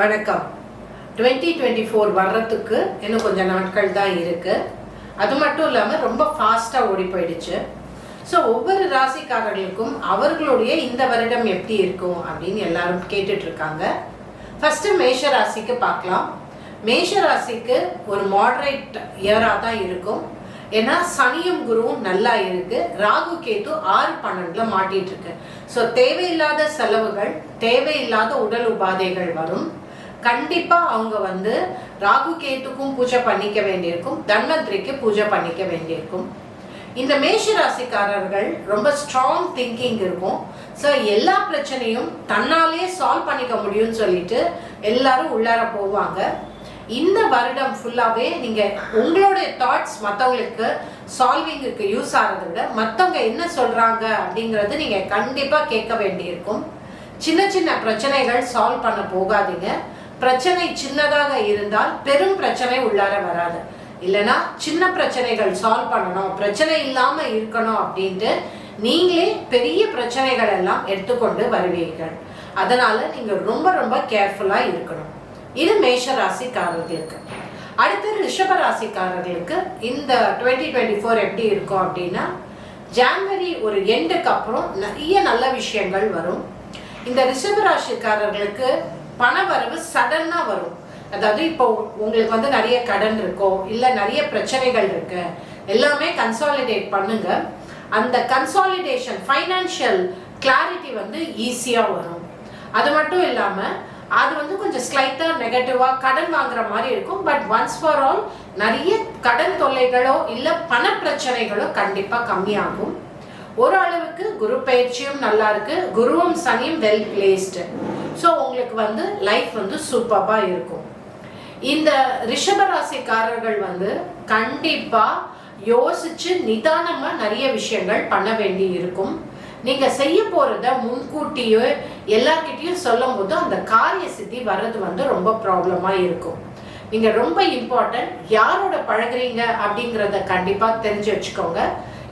வணக்கம். Twenty twenty four வர்றதுக்கு இன்னும் கொஞ்சம் நாட்கள் தான் இருக்குது அது மட்டும் இல்லாமல் ரொம்ப ஃபாஸ்ட்டாக ஓடி போயிடுச்சு. ஸோ ஒவ்வொரு ராசிக்காரர்களுக்கும் அவர்களுடைய இந்த வருடம் எப்படி இருக்கும் அப்படின்னு எல்லாரும் கேட்டுட்ருக்காங்க. ஃபஸ்ட்டு மேஷ ராசிக்கு பார்க்கலாம். மேஷ ராசிக்கு ஒரு மாடரேட் இயராக தான் இருக்கும். ஏன்னா சனியும் குருவும் நல்லா இருக்கு. ராகு கேத்து ஆறு பன்னெண்டுல மாட்டிட்டு இருக்கு ஸோ தேவையில்லாத செலவுகள் தேவையில்லாத உடல் உபாதைகள் வரும். கண்டிப்பா அவங்க வந்து ராகு கேத்துக்கும் பூஜை பண்ணிக்க வேண்டியிருக்கும் தன்வந்திரிக்கு பூஜை பண்ணிக்க வேண்டியிருக்கும். இந்த மேஷ ராசிக்காரர்கள் ரொம்ப ஸ்ட்ராங் திங்கிங் இருக்கும். ஸோ எல்லா பிரச்சனையும் தன்னாலே சால்வ் பண்ணிக்க முடியும்னு சொல்லிட்டு எல்லாரும் உள்ளார போவாங்க. இந்த வருடம் ஃபுல்லாகவே நீங்கள் உங்களுடைய தாட்ஸ் மற்றவங்களுக்கு சால்விங்குக்கு யூஸ் ஆகிறத விட மற்றவங்க என்ன சொல்கிறாங்க அப்படிங்கிறது நீங்கள் கண்டிப்பாக கேட்க வேண்டியிருக்கும். சின்ன சின்ன பிரச்சனைகள் சால்வ் பண்ண போகாதீங்க. பிரச்சனை சின்னதாக இருந்தால் பெரும் பிரச்சனை உள்ளார வராது. இல்லைன்னா சின்ன பிரச்சனைகள் சால்வ் பண்ணணும் பிரச்சனை இல்லாமல் இருக்கணும் அப்படின்ட்டு நீங்களே பெரிய பிரச்சனைகள் எல்லாம் எடுத்துக்கொண்டு வருவீர்கள். அதனால நீங்க ரொம்ப ரொம்ப கேர்ஃபுல்லா இருக்கணும். இது மேஷ ராசிக்காரர்களுக்கு அடுத்து ரிஷப ராசிக்காரர்களுக்கு இந்த டுவெண்ட்டி டுவெண்ட்டி ஃபோர் எப்படி இருக்கும் அப்படின்னா ஜான்வரி ஒரு எண்டுக்கு அப்புறம் நிறைய நல்ல விஷயங்கள் வரும். இந்த ரிஷப ராசிக்காரர்களுக்கு பண வரவு வரும். அதாவது இப்போ உங்களுக்கு வந்து நிறைய கடன் இருக்கோ இல்லை நிறைய பிரச்சனைகள் இருக்கு எல்லாமே கன்சாலிடேட் பண்ணுங்க. அந்த கன்சாலிடேஷன் ஃபைனான்ஷியல் கிளாரிட்டி வந்து ஈஸியாக வரும். அது மட்டும் இல்லாமல் அது வந்து கொஞ்சம் ஸ்லைட்டாக நெகட்டிவாக கடன் வாங்குற மாதிரி இருக்கும். பட் ஒன்ஸ் ஃபார் ஆல் நிறைய கடன் தொல்லைகளோ இல்லை பண பிரச்சனைகளோ கண்டிப்பாக கம்மியாகும். ஒரு அளவுக்கு குரு பயிற்சியும் நல்லா இருக்கு. குருவும் சனியும் வெல் பிளேஸ்டு ஸோ உங்களுக்கு வந்து லைஃப் வந்து சூப்பராக இருக்கும். இந்த ரிஷபராசிக்காரர்கள் வந்து கண்டிப்பாக யோசிச்சு நிதானமாக நிறைய விஷயங்கள் பண்ண வேண்டி இருக்கும். நீங்கள் செய்ய போகிறத முன்கூட்டியோ எல்லார்கிட்டையும் சொல்லும் போது அந்த காரிய சித்தி வர்றது வந்து ரொம்ப ப்ராப்ளமாக இருக்கும். நீங்கள் ரொம்ப இம்பார்ட்டன்ட் யாரோட பழகுறீங்க அப்படிங்கிறத கண்டிப்பாக தெரிஞ்சு வச்சுக்கோங்க.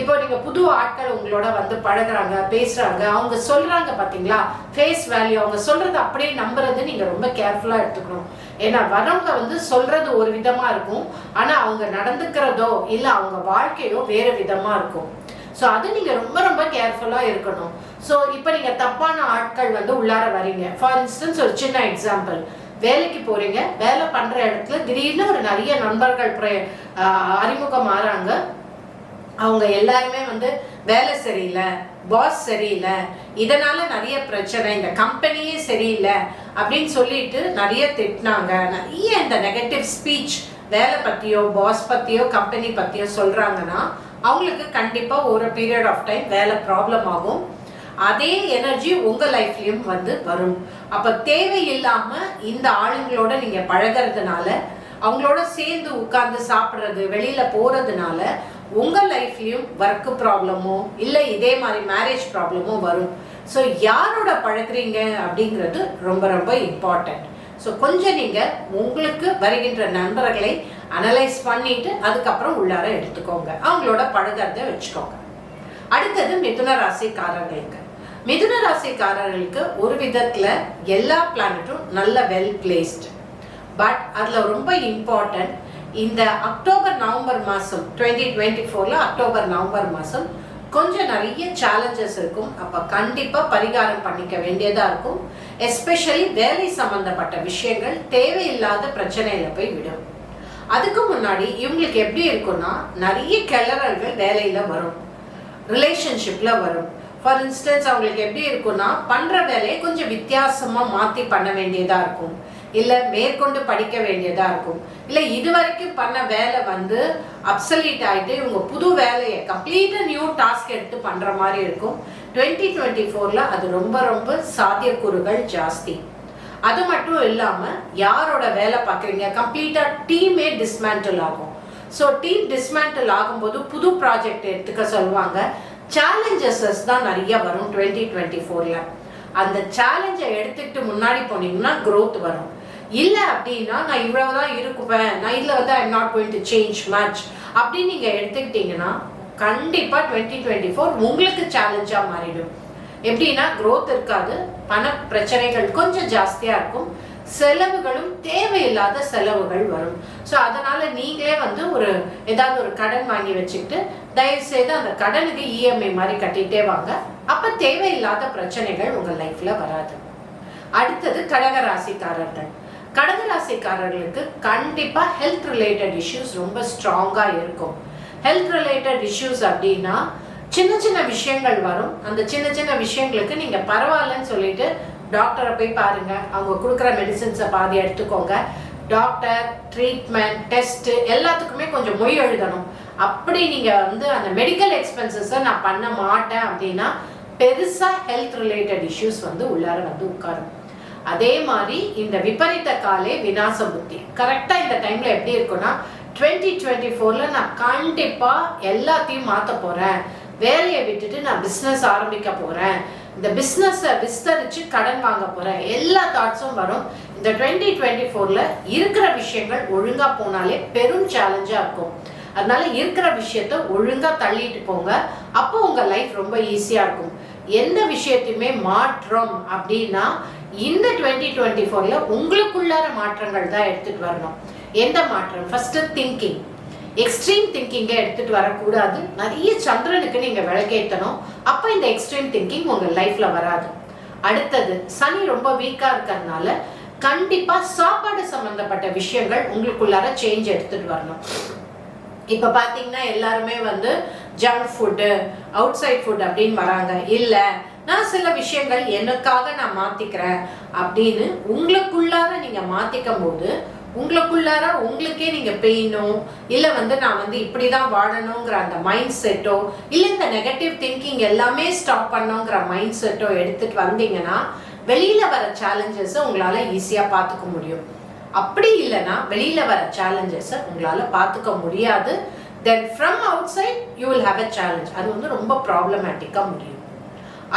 இப்போ நீங்க புது ஆட்கள் உங்களோட வந்து பழகுறாங்க பேசுறாங்க அவங்க சொல்றாங்க பாத்தீங்களா? ஃபேஸ் வேல்யூ அவங்க சொல்றது அப்படியே நம்புறது நீங்க ரொம்ப கேர்ஃபுல்லா எடுத்துக்கணும். ஏன்னா வரவங்க வந்து சொல்றது ஒரு விதமா இருக்கும். ஆனா அவங்க நடந்துக்கிறதோ இல்ல அவங்க வாழ்க்கையோ வேற விதமா இருக்கும். ஸோ அது நீங்க ரொம்ப ரொம்ப கேர்ஃபுல்லா இருக்கணும். ஸோ இப்போ நீங்க தப்பான ஆட்கள் வந்து உள்ளார வரீங்க ஃபார் இன்ஸ்டன்ஸ் ஒரு சின்ன எக்ஸாம்பிள் வேலைக்கு போறீங்க வேலை பண்ற இடத்துல திடீர்னு ஒரு நிறைய நண்பர்கள் அறிமுகம் ஆறாங்க அவங்க எல்லாருமே வந்து வேலை சரியில்லை பாஸ் சரியில்லை இதனால நிறைய பிரச்சனை இந்த கம்பெனியே சரியில்லை அப்படின்னு சொல்லிட்டு நிறைய திட்டினாங்க. நிறைய இந்த நெகட்டிவ் ஸ்பீச் வேலை பற்றியோ பாஸ் பற்றியோ கம்பெனி பற்றியோ சொல்கிறாங்கன்னா அவங்களுக்கு கண்டிப்பாக ஒரு பீரியட் ஆஃப் டைம் வேலை ப்ராப்ளம் ஆகும். அதே எனர்ஜி உங்கள் லைஃப்லையும் வந்து வரும். அப்போ தேவையில்லாமல் இந்த ஆளுங்களோட நீங்கள் பழகுறதுனால அவங்களோட சேர்ந்து உட்கார்ந்து சாப்பிட்றது வெளியில் போகிறதுனால உங்கள் லைஃப்லேயும் ஒர்க்கு ப்ராப்ளமோ இல்லை இதே மாதிரி மேரேஜ் ப்ராப்ளமோ வரும். ஸோ யாரோட பழகுறீங்க அப்படிங்கிறது ரொம்ப ரொம்ப இம்பார்ட்டண்ட் ஸோ கொஞ்சம் நீங்கள் உங்களுக்கு வருகின்ற நண்பர்களை அனலைஸ் பண்ணிட்டு அதுக்கப்புறம் உள்ளார எடுத்துக்கோங்க. அவங்களோட பழகிறத வச்சுக்கோங்க. அடுத்தது மிதுன ராசிக்காரர்களுக்கு. மிதுன ராசிக்காரர்களுக்கு ஒரு விதத்தில் எல்லா பிளானட்டும் நல்ல வெல் பிளேஸ்டு பட் அதில் ரொம்ப இம்பார்ட்டன்ட் இந்த அக்டோபர் நவம்பர் மாதம் டுவெண்ட்டி டுவெண்ட்டி ஃபோரில் அக்டோபர் நவம்பர் மாதம் கொஞ்சம் நிறைய சேலஞ்சஸ் இருக்கும். அப்போ கண்டிப்பாக பரிகாரம் பண்ணிக்க வேண்டியதாக இருக்கும். எஸ்பெஷலி வேலை சம்பந்தப்பட்ட விஷயங்கள் தேவையில்லாத பிரச்சனையில் போய் விடும். அதுக்கு முன்னாடி இவங்களுக்கு எப்படி இருக்கும்னா நிறைய கிளறல்கள் வேலையில் வரும். ரிலேஷன்ஷிப்பில் வரும். ஃபார் இன்ஸ்டன்ஸ் அவங்களுக்கு எப்படி இருக்கும்னா பண்ணுற வேலையை கொஞ்சம் வித்தியாசமாக மாற்றி பண்ண வேண்டியதாக இருக்கும். இல்லை மேற்கொண்டு படிக்க வேண்டியதாக இருக்கும். இல்லை இது வரைக்கும் பண்ண வேலை வந்து அப்சல்யூட் ஆகிட்டு இவங்க புது வேலையை கம்ப்ளீட்டாக நியூ டாஸ்க் எடுத்து பண்ணுற மாதிரி இருக்கும். டுவெண்ட்டி டுவெண்ட்டி ஃபோரில் அது ரொம்ப ரொம்ப சாத்தியக்கூறுகள் ஜாஸ்தி. அது மட்டும் இல்லாமல் யாரோட வேலை பார்க்குறீங்க? கம்ப்ளீட்டாக டீமே டிஸ்மேண்டில் ஆகும். ஸோ டீம் டிஸ்மேண்டில் ஆகும்போது புது ப்ராஜெக்ட் எடுத்துக்க சொல்லுவாங்க. சேலஞ்சஸஸ் தான் நிறைய வரும் டுவெண்ட்டி டுவெண்ட்டி ஃபோரில் அந்த சேலஞ்சை எடுத்துக்கிட்டு முன்னாடி போனீங்கன்னா க்ரோத் வரும். இல்லை அப்படின்னா நான் இவ்வளவுதான் இருக்குவேன். நான் இதில் வந்து I'm not going to change much அப்படின்னு நீங்கள் எடுத்துக்கிட்டீங்கன்னா கண்டிப்பாக டுவெண்ட்டி டுவெண்ட்டி ஃபோர் உங்களுக்கு சேலஞ்சாக மாறிடும். எப்படின்னா க்ரோத் இருக்காது பண பிரச்சனைகள் கொஞ்சம் ஜாஸ்தியாக இருக்கும். செலவுகளும் தேவையில்லாத செலவுகள் வரும். ஸோ அதனால நீங்களே வந்து ஒரு ஏதாவது ஒரு கடன் வாங்கி வச்சுக்கிட்டு தயவு செய்து அந்த கடனுக்கு இஎம்ஐ மாதிரி கட்டிகிட்டே வாங்க. அப்போ தேவையில்லாத பிரச்சனைகள் உங்கள் லைஃப்பில் வராது. அடுத்தது கடகராசிக்காரர்கள். கடகராசிக்காரர்களுக்கு கண்டிப்பாக ஹெல்த் ரிலேட்டட் இஷ்யூஸ் ரொம்ப ஸ்ட்ராங்காக இருக்கும். ஹெல்த் ரிலேட்டட் இஷ்யூஸ் அப்படின்னா சின்ன சின்ன விஷயங்கள் வரும். அந்த சின்ன சின்ன விஷயங்களுக்கு நீங்கள் பரவாயில்லன்னு சொல்லிட்டு டாக்டரை போய் பாருங்க. அவங்க கொடுக்குற மெடிசின்ஸை பாதி எடுத்துக்கோங்க. டாக்டர் ட்ரீட்மெண்ட் டெஸ்ட்டு எல்லாத்துக்குமே கொஞ்சம் மொய் எழுதணும். அப்படி நீங்கள் வந்து அந்த மெடிக்கல் எக்ஸ்பென்சஸை நான் பண்ண மாட்டேன் அப்படின்னா பெருசாக ஹெல்த் ரிலேட்டட் இஷ்யூஸ் வந்து உள்ளார வந்து உட்காரும். அதே மாதிரி இந்த விபரீத காலே விநாச புத்தி. கரெக்டா இந்த டைம்ல எப்படி இருக்கும்னா டுவெண்ட்டி டுவெண்ட்டி ஃபோர்ல நான் கண்டிப்பா எல்லாத்தையும் மாற்ற போறேன். வேலையை விட்டுட்டு நான் பிஸ்னஸ் ஆரம்பிக்க போறேன். இந்த பிஸ்னஸை விஸ்தரிச்சு கடன் வாங்க போறேன். எல்லா தாட்ஸும் வரும். இந்த டுவெண்ட்டி டுவெண்ட்டி ஃபோர்ல இருக்கிற விஷயங்கள் ஒழுங்கா போனாலே பெரும் சேலஞ்சா இருக்கும். அதனால இருக்கிற விஷயத்த ஒழுங்கா தள்ளிட்டு போங்க. அப்போ உங்க லைஃப் ரொம்ப ஈஸியா இருக்கும். எந்த விஷயத்தையுமே மாற்றம் அப்படின்னா இந்த டுவெண்ட்டி டுவெண்ட்டி ஃபோரில் உங்களுக்குள்ளார மாற்றங்கள் தான் எடுத்துகிட்டு வரணும். எந்த மாற்றம்? ஃபஸ்ட்டு திங்கிங் எக்ஸ்ட்ரீம் திங்கிங்கை எடுத்துகிட்டு வரக்கூடாது. நிறைய சந்திரனுக்கு நீங்கள் விளக்கேற்றணும் அப்போ இந்த எக்ஸ்ட்ரீம் திங்கிங் உங்கள் லைஃப்பில் வராது. அடுத்தது சனி ரொம்ப வீக்காக இருக்கிறதுனால கண்டிப்பாக சாப்பாடு சம்மந்தப்பட்ட விஷயங்கள் உங்களுக்குள்ளார சேஞ்ச் எடுத்துகிட்டு வரணும். இப்போ பார்த்தீங்கன்னா எல்லாருமே வந்து junk food outside food அப்படின்னு வராங்க. இல்லை நான் சில விஷயங்கள் எனக்காக நான் மாத்திக்கிறேன் அப்படின்னு உங்களுக்குள்ளார நீங்க மாத்திக்கும் போது உங்களுக்குள்ளார உங்களுக்கே நீங்க பெயினோ இல்ல வந்து நான் வந்து இப்படிதான் வாழணுங்கிற அந்த மைண்ட் செட்டோ இல்ல இந்த நெகட்டிவ் திங்கிங் எல்லாமே ஸ்டாப் பண்ணோங்கிற மைண்ட் செட்டோ எடுத்துட்டு வந்தீங்கன்னா வெளியில வர சேலஞ்சஸ் உங்களால ஈஸியா பார்த்துக்க முடியும். அப்படி இல்லைன்னா வெளியில வர சேலஞ்சஸ் உங்களால பார்த்துக்க முடியாது. Then from outside you will have a challenge அது வந்து ரொம்ப ப்ராப்ளமேட்டிக்காக முடியும்.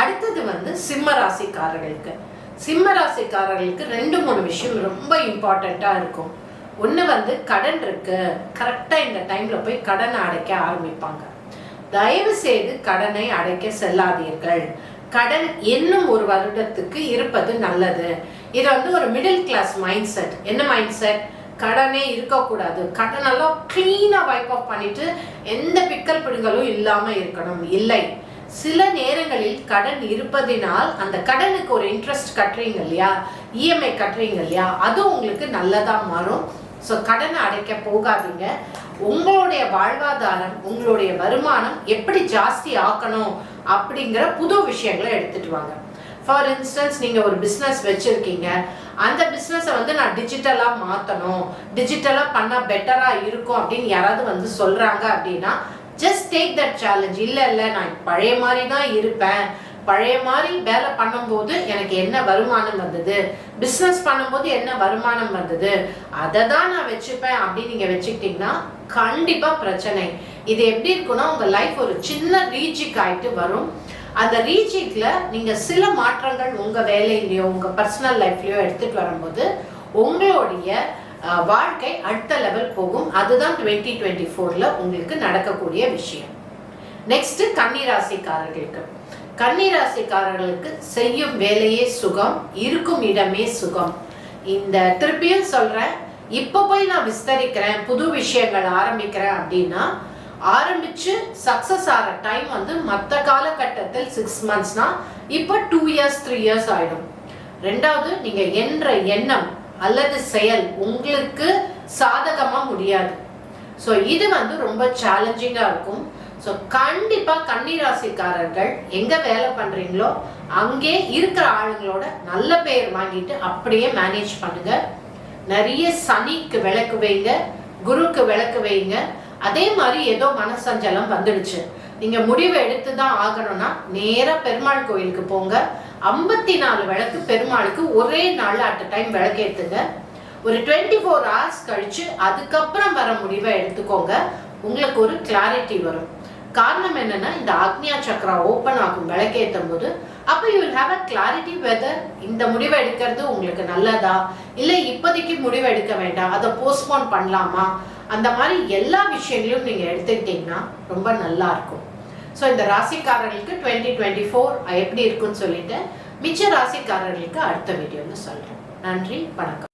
அடுத்தது வந்து சிம்ம ராசிக்காரர்களுக்கு. சிம்ம ராசிக்காரர்களுக்கு ரெண்டு மூணு விஷயம் ரொம்ப இம்பார்ட்டண்ட்டாக இருக்கும். ஒன்று வந்து கடன் இருக்கு. கரெக்டாக இந்த டைமில் போய் கடனை அடைக்க ஆரம்பிப்பாங்க. தயவு செய்து கடனை அடைக்க செல்லாதீர்கள். கடன் இன்னும் ஒரு வருடத்துக்கு இருப்பது நல்லது. இது வந்து ஒரு மிடில் கிளாஸ் மைண்ட் செட் என்ன மைண்ட் செட் கடனே இருக்கக்கூடாது. கடனெல்லாம் க்ளீனாக வைப் ஆஃப் பண்ணிட்டு எந்த பிக்கல் பிடுங்களும் இல்லாமல் இருக்கணும். இல்லை. சில நேரங்களில் கடன் இருப்பதினால் அந்த கடனுக்கு ஒரு இன்ட்ரெஸ்ட் கட்டுறீங்க இல்லையா? இஎம்ஐ கட்டுறீங்க இல்லையா? அதுவும் உங்களுக்கு நல்லதாக மாறும். ஸோ கடனை அடைக்க போகாதீங்க. உங்களுடைய வாழ்வாதாரம் உங்களுடைய வருமானம் எப்படி ஜாஸ்தி ஆக்கணும் அப்படிங்கிற புது விஷயங்களை எடுத்துட்டு வாங்க. ஃபார் இன்ஸ்டன்ஸ் நீங்கள் ஒரு பிஸ்னஸ் வச்சுருக்கீங்க. அந்த பிஸ்னஸை வந்து நான் டிஜிட்டலாக மாற்றணும் டிஜிட்டலாக பண்ணால் பெட்டராக இருக்கும் அப்படின்னு யாராவது வந்து சொல்கிறாங்க அப்படின்னா ஜஸ்ட் டேக் தட் சேலஞ்ச் இல்லை இல்லை நான் பழைய மாதிரி தான் இருப்பேன். பழைய மாதிரி வேலை பண்ணும்போது எனக்கு என்ன வருமானம் வந்தது? பிஸ்னஸ் பண்ணும்போது என்ன வருமானம் வந்தது? அதை தான் நான் வச்சுப்பேன் அப்படின்னு நீங்க வச்சுக்கிட்டீங்கன்னா கண்டிப்பா பிரச்சனை. இது எப்படி இருக்குன்னா உங்க லைஃப் ஒரு சின்ன ரீஜிக் ஆயிட்டு வரும். அந்த ரீச்சிங்ல நீங்க சில மாற்றங்கள் உங்க வேலையிலையோ உங்க பர்சனல் லைஃப்லயோ எடுத்துட்டு வரும்போது உங்களுடைய வாழ்க்கை அடுத்த லெவல் போகும். அதுதான் டுவெண்ட்டி டுவெண்ட்டி ஃபோரில் உங்களுக்கு நடக்கக்கூடிய விஷயம். நெக்ஸ்ட்டு கன்னிராசிக்காரர்களுக்கு. கன்னிராசிக்காரர்களுக்கு செய்யும் வேலையே சுகம் இருக்கும் இடமே சுகம். இந்த திருப்பியும் சொல்கிறேன் இப்போ போய் நான் விஸ்தரிக்கிறேன் புது விஷயங்கள் ஆரம்பிக்கிறேன் அப்படின்னா ஆரம்பிச்சு சக்சஸ் ஆகிற டைம் வந்து மற்ற காலகட்டத்தில் சிக்ஸ் மந்த்ஸ்னால் இப்போ டூ இயர்ஸ் த்ரீ இயர்ஸ் ஆகிடும் ரெண்டாவது நீங்கள் என்ற எண்ணம் அல்லது செயல் உங்களுக்கு சாதகமா முடியாது. ஸோ இது வந்து ரொம்ப சேலஞ்சிங்காக இருக்கும். ஸோ கண்டிப்பாக கன்னிராசிக்காரர்கள் எங்கே வேலை பண்ணுறீங்களோ அங்கே இருக்கிற ஆளுங்களோட நல்ல பெயர் வாங்கிட்டு அப்படியே மேனேஜ் பண்ணுங்க. நிறைய சனிக்கு விளக்கு வைங்க குருக்கு விளக்கு வைங்க. அதே மாதிரி ஏதோ மனசஞ்சலம் வந்துடுச்சு. நீங்க முடிவு எடுத்து தான் ஆகணும்னா நேரா பெருமாள் கோயிலுக்கு போங்க. ஐம்பத்தி நாலு விளக்கு பெருமாளுக்கு ஒரே நாள் அட் டைம் விளக்கேத்துங்க ஒரு டுவெண்ட்டி ஃபோர் ஹவர்ஸ் கழிச்சு அதுக்கப்புறம் வர முடிவை எடுத்துக்கோங்க. உங்களுக்கு ஒரு கிளாரிட்டி வரும். காரணம் என்னன்னா இந்த ஆக்னியா சக்கரா ஓப்பன் ஆகும் விளக்கேற்றும் போது அப்போ you will have a clarity whether இந்த முடிவை எடுக்கிறது உங்களுக்கு நல்லதா? இல்லை இப்போதைக்கு முடிவு எடுக்க வேண்டாம் அதை போஸ்ட்போன் பண்ணலாமா? அந்த மாதிரி எல்லா விஷயங்களையும் நீங்கள் எடுத்துக்கிட்டீங்கன்னா ரொம்ப நல்லா இருக்கும். ஸோ இந்த ராசிக்காரர்களுக்கு டுவெண்ட்டி டுவெண்ட்டி ஃபோர் எப்படி இருக்குன்னு சொல்லிட்டு மிச்ச ராசிக்காரர்களுக்கு அடுத்த வீடியோவில் சொல்கிறேன் நன்றி வணக்கம்.